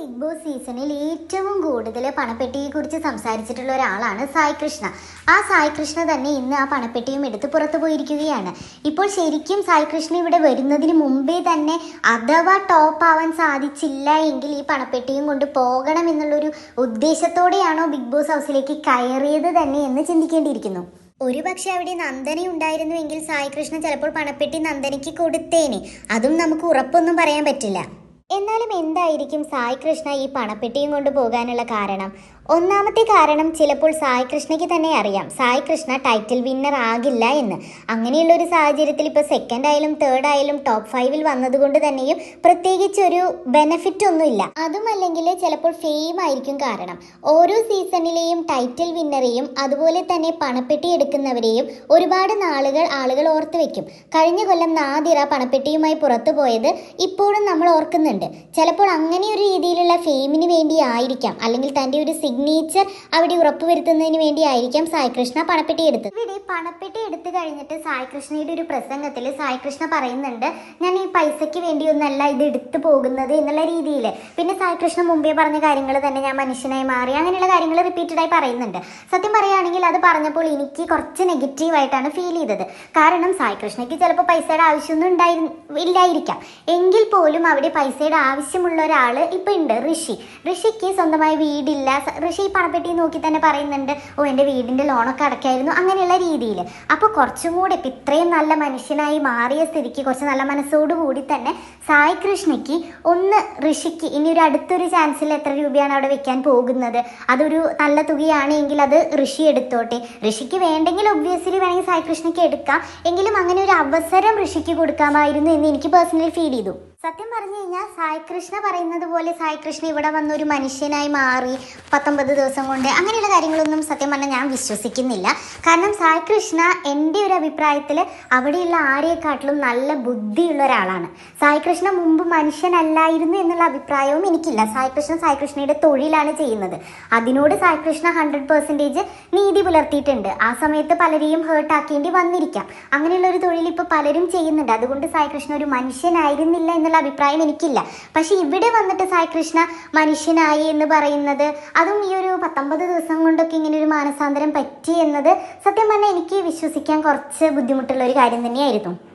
Big boss സീസണിൽ ഏറ്റവും കൂടുതൽ പണപ്പെട്ടിയെക്കുറിച്ച് സംസാരിച്ചിട്ടുള്ള ഒരാളാണ് സായി കൃഷ്ണ. ആ സായി കൃഷ്ണ തന്നെ ഇന്ന് ആ പണപ്പെട്ടിയും എടുത്ത് പുറത്തു പോയിരിക്കുകയാണ്. ഇപ്പോൾ ശരിക്കും സായി കൃഷ്ണ ഇവിടെ വരുന്നതിന് മുമ്പേ തന്നെ അഥവാ ടോപ്പ് ആവാൻ സാധിച്ചില്ല എങ്കിൽ ഈ പണപ്പെട്ടിയും കൊണ്ട് പോകണം എന്നുള്ളൊരു ഉദ്ദേശത്തോടെയാണോ ബിഗ് ബോസ് ഹൗസിലേക്ക് കയറിയത് തന്നെ എന്ന് ചിന്തിക്കേണ്ടിയിരിക്കുന്നു. ഒരു പക്ഷേ അവിടെ നന്ദനി ഉണ്ടായിരുന്നുവെങ്കിൽ സായി കൃഷ്ണ ചിലപ്പോൾ പണപ്പെട്ടി നന്ദനയ്ക്ക് കൊടുത്തേനെ. അതും നമുക്ക് ഉറപ്പൊന്നും പറയാൻ പറ്റില്ല. എന്നാലും എന്തായിരിക്കും സായി കൃഷ്ണ ഈ പണപ്പെട്ടിയും കൊണ്ട് പോകാനുള്ള കാരണം? ഒന്നാമത്തെ കാരണം ചിലപ്പോൾ സായി കൃഷ്ണയ്ക്ക് തന്നെ അറിയാം. സായി കൃഷ്ണ ടൈറ്റിൽ വിന്നർ ആകില്ല എന്ന്. അങ്ങനെയുള്ള ഒരു സാഹചര്യത്തിൽ ഇപ്പോൾ സെക്കൻഡ് ആയാലും തേർഡ് ആയാലും ടോപ്പ് ഫൈവിൽ വന്നതുകൊണ്ട് തന്നെയും പ്രത്യേകിച്ച് ഒരു ബെനഫിറ്റ് ഒന്നുമില്ല. അതുമല്ലെങ്കിൽ ചിലപ്പോൾ ഫെയിം ആയിരിക്കും കാരണം. ഓരോ സീസണിലെയും ടൈറ്റിൽ വിന്നറെയും അതുപോലെ തന്നെ പണപ്പെട്ടി എടുക്കുന്നവരെയും ഒരുപാട് നാളുകൾ ആളുകൾ ഓർത്ത് വെക്കും. കഴിഞ്ഞ കൊല്ലം നാദിറ പണപ്പെട്ടിയുമായി പുറത്തു പോയത് ഇപ്പോഴും നമ്മൾ ഓർക്കുന്നുണ്ട്. ചിലപ്പോൾ അങ്ങനെ ഒരു രീതിയിലുള്ള ഫെയിമിന് വേണ്ടി ആയിരിക്കാം അല്ലെങ്കിൽ തന്റെ ഒരു സിഗ്നേച്ചർ അവിടെ ഉറപ്പുവരുത്തുന്നതിന് വേണ്ടി ആയിരിക്കാം സായികൃഷ്ണ പണപ്പെട്ടി എടുത്തത്. ഇവിടെ പണപ്പെട്ടി എടുത്തു കഴിഞ്ഞിട്ട് സായികൃഷ്ണയുടെ ഒരു പ്രസംഗത്തിൽ സായികൃഷ്ണ പറയുന്നുണ്ട് ഞാൻ ഈ പൈസയ്ക്ക് വേണ്ടിയൊന്നല്ല ഇത് എടുത്തു പോകുന്നത് എന്നുള്ള രീതിയിൽ. പിന്നെ സായികൃഷ്ണ മുമ്പേ പറഞ്ഞ കാര്യങ്ങൾ തന്നെ ഞാൻ മനുഷ്യനായി മാറി അങ്ങനെയുള്ള കാര്യങ്ങൾ റിപ്പീറ്റഡായി പറയുന്നുണ്ട്. സത്യം പറയുകയാണെങ്കിൽ അത് പറഞ്ഞപ്പോൾ എനിക്ക് കുറച്ച് നെഗറ്റീവായിട്ടാണ് ഫീൽ ചെയ്തത്. കാരണം സായികൃഷ്ണയ്ക്ക് ചിലപ്പോൾ പൈസയുടെ ആവശ്യമൊന്നും ഉണ്ടായി ഇല്ലായിരിക്കാം. എങ്കിൽ പോലും അവിടെ പൈസയുടെ ആവശ്യമുള്ള ഒരാൾ ഇപ്പം ഉണ്ട്. ഋഷി. ഋഷിക്ക് സ്വന്തമായി വീടില്ല. ഋഷി പണപ്പെട്ടി നോക്കി തന്നെ പറയുന്നുണ്ട് ഓ എന്റെ വീടിന്റെ ലോണൊക്കെ അടയ്ക്കായിരുന്നു അങ്ങനെയുള്ള രീതിയിൽ അപ്പോൾ കുറച്ചും കൂടി ഇപ്പം ഇത്രയും നല്ല മനുഷ്യനായി മാറിയ സ്ഥിതിക്ക് കുറച്ച് നല്ല മനസ്സോടു കൂടി തന്നെ സായി കൃഷ്ണയ്ക്ക് ഒന്ന് ഋഷിക്ക് ഇനി ഒരു അടുത്തൊരു ചാൻസിൽ എത്ര രൂപയാണ് അവിടെ വെക്കാൻ പോകുന്നത്? അതൊരു നല്ല തുകയാണെങ്കിൽ അത് ഋഷി എടുത്തോട്ടെ. ഋഷിക്ക് വേണ്ടെങ്കിൽ ഒബ്വിയസ്ലി വേണമെങ്കിൽ സായി കൃഷ്ണയ്ക്ക് എടുക്കാം. എങ്കിലും അങ്ങനെ ഒരു അവസരം ഋഷിക്ക് കൊടുക്കാമായിരുന്നു എന്ന് എനിക്ക് പേഴ്സണലി ഫീൽ ചെയ്തു. സത്യം പറഞ്ഞു കഴിഞ്ഞാൽ സായി കൃഷ്ണ പറയുന്നത് പോലെ സായി കൃഷ്ണ ഇവിടെ വന്ന ഒരു മനുഷ്യനായി മാറി പത്തൊമ്പത് ദിവസം കൊണ്ട് അങ്ങനെയുള്ള കാര്യങ്ങളൊന്നും സത്യം പറഞ്ഞാൽ ഞാൻ വിശ്വസിക്കുന്നില്ല. കാരണം സായി കൃഷ്ണ എന്റെ ഒരു അഭിപ്രായത്തിൽ അവിടെയുള്ള ആരെക്കാട്ടിലും നല്ല ബുദ്ധിയുള്ള ഒരാളാണ്. സായി കൃഷ്ണ മുമ്പ് മനുഷ്യനല്ലായിരുന്നു എന്നുള്ള അഭിപ്രായവും എനിക്കില്ല. സായി കൃഷ്ണ സായി കൃഷ്ണയുടെ തൊഴിലാണ് ചെയ്യുന്നത്. അതിനോട് സായി കൃഷ്ണ ഹൺഡ്രഡ് പെർസെന്റേജ് നീതി പുലർത്തിയിട്ടുണ്ട്. ആ സമയത്ത് പലരെയും ഹേർട്ടാക്കേണ്ടി വന്നിരിക്കാം. അങ്ങനെയുള്ള ഒരു തൊഴിൽ ഇപ്പോൾ പലരും ചെയ്യുന്നുണ്ട്. അതുകൊണ്ട് സായി കൃഷ്ണ ഒരു മനുഷ്യനായിരുന്നില്ല എന്നുള്ള അഭിപ്രായം എനിക്കില്ല. പക്ഷേ ഇവിടെ വന്നിട്ട് സായി കൃഷ്ണ മനുഷ്യനായി എന്ന് പറയുന്നത്. അതും ഈ ഒരു പത്തൊമ്പത് ദിവസം കൊണ്ടൊക്കെ ഇങ്ങനെ ഒരു മാനസാന്തരം പറ്റി എന്നത് സത്യം പറഞ്ഞാൽ എനിക്ക് വിശ്വസിക്കാൻ കുറച്ച് ബുദ്ധിമുട്ടുള്ള ഒരു കാര്യം തന്നെയായിരുന്നു.